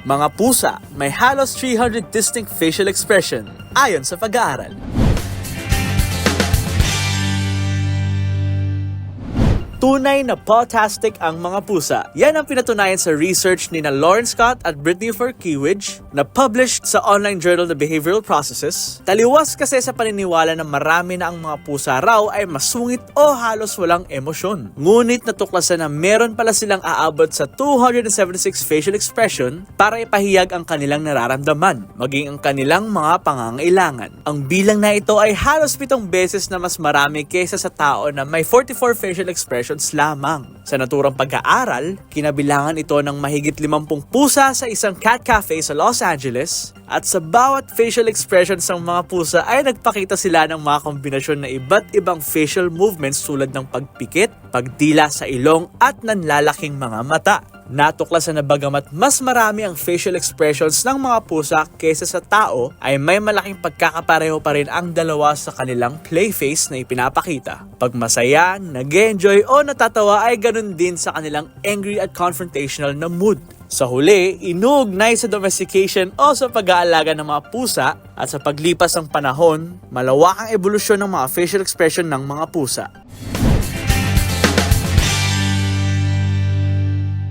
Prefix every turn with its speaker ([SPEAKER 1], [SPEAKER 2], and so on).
[SPEAKER 1] Mga pusa may halos 300 distinct facial expression ayon sa pag-aaral. Tunay na potastic ang mga pusa. Yan ang pinatunayan sa research ni na Lauren Scott at Brittany Furkiewicz na published sa online journal na Behavioral Processes. Taliwas kasi sa paniniwala na marami na ang mga pusa raw ay masungit o halos walang emosyon. Ngunit natuklasan na meron pala silang aabot sa 276 facial expression para ipahiyag ang kanilang nararamdaman, maging ang kanilang mga pangangailangan. Ang bilang na ito ay halos pitong beses na mas marami kaysa sa tao na may 44 facial expressions lamang. Sa naturang pag-aaral, kinabilangan ito ng mahigit 50 pusa sa isang cat cafe sa Los Angeles at sa bawat facial expressions ng mga pusa ay nagpakita sila ng mga kombinasyon na iba't ibang facial movements tulad ng pagpikit, pagdila sa ilong at nanlalaking mga mata. Natuklasan na bagamat mas marami ang facial expressions ng mga pusa kaysa sa tao, ay may malaking pagkakapareho pa rin ang dalawa sa kanilang play face na ipinapakita. Pag masaya, nag-enjoy o natatawa ay ganun din sa kanilang angry at confrontational na mood. Sa huli, inuugnay sa domestication o sa pag-aalaga ng mga pusa at sa paglipas ng panahon, malawak ang evolusyon ng mga facial expression ng mga pusa.